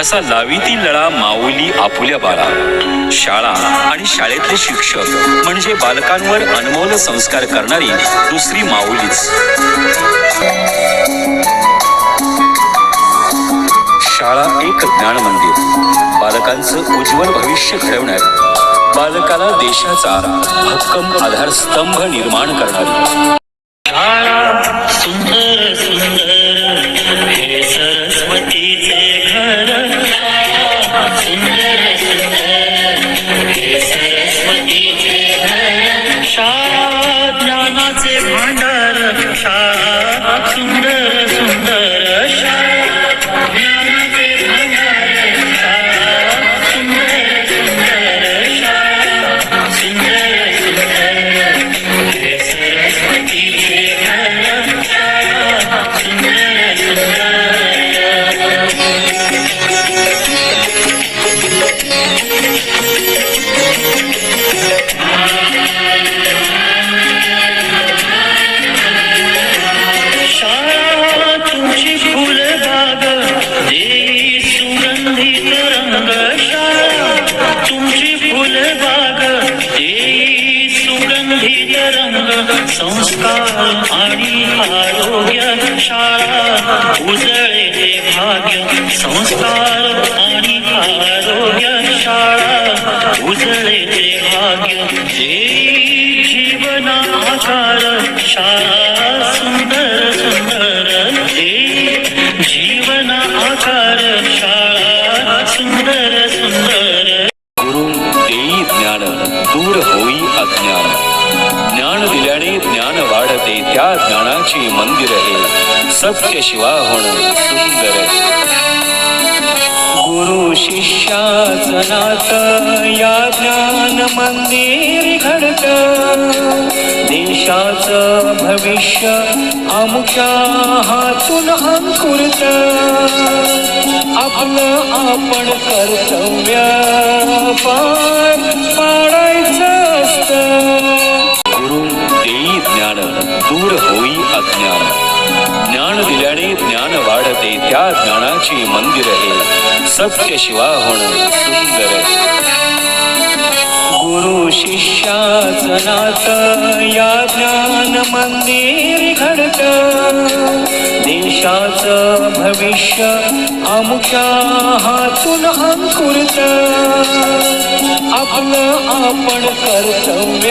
जसा लावीती लळा माऊली आपुल्या बाळा. शाळा आणि शाळेतले शिक्षक म्हणजे बालकांवर अनमोल संस्कार करणारी दुसरी माऊलीच. शाळा एक ज्ञान मंदिर. बालकांचं उज्ज्वल भविष्य घडवणार. बालकाला देशाचा भक्कम आधारस्तंभ निर्माण करणारी. शाळा सुंदर सुंदर हे सरस्वतीचे संस्कार आणि आरोग्य शाळा उजळे ते भाग्य संस्कार आणि आरोग्य शाळा उजळे ते भाग्य देई जीवन आकार शाळा सुंदर सुंदर देई जीवन आकार शाळा सुंदर सुंदर गुरु देई ज्ञान दूर होई अज्ञान. ज्ञान दिल्याने ज्ञान वाढते त्या ज्ञानाची मंदिर हे सत्य शिवा होणं सुंदर गुरु शिष्याच नात या ज्ञान मंदिर घडत. देशाच भविष्य आमुच्या हातून अंकुरत. आपलं आपण कर्तव्य पा ज्ञान ज्ञान वाढते त्या ज्ञानाची मंदिर हे सत्य शिवा होणं सुंदर गुरु शिष्याच नात या ज्ञान मंदिर घडत. देशाचं भविष्य आमुच्या हातून अंकुरत. आपलं आपण कर्तव्य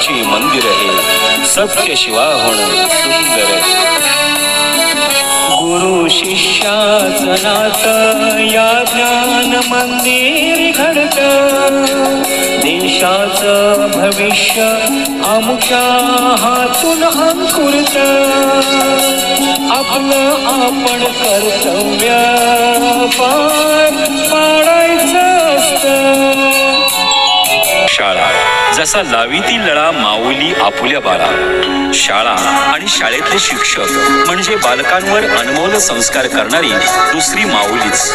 ज्ञानाची मंदिर हे सत्य शिवा होणं सुंदर गुरु शिष्याच नात या ज्ञान मंदिर घडत. देशाचं भविष्य आमुच्या हातून अंकुरत. आपलं आपण कर्तव्य पार पाडायचं असत. शाळा. जसा लावीती लळा माऊली आपुल्या बाळा. शाळा आणि शाळेतले शिक्षक म्हणजे बालकांवर अनमोल संस्कार करणारी दुसरी माऊलीच.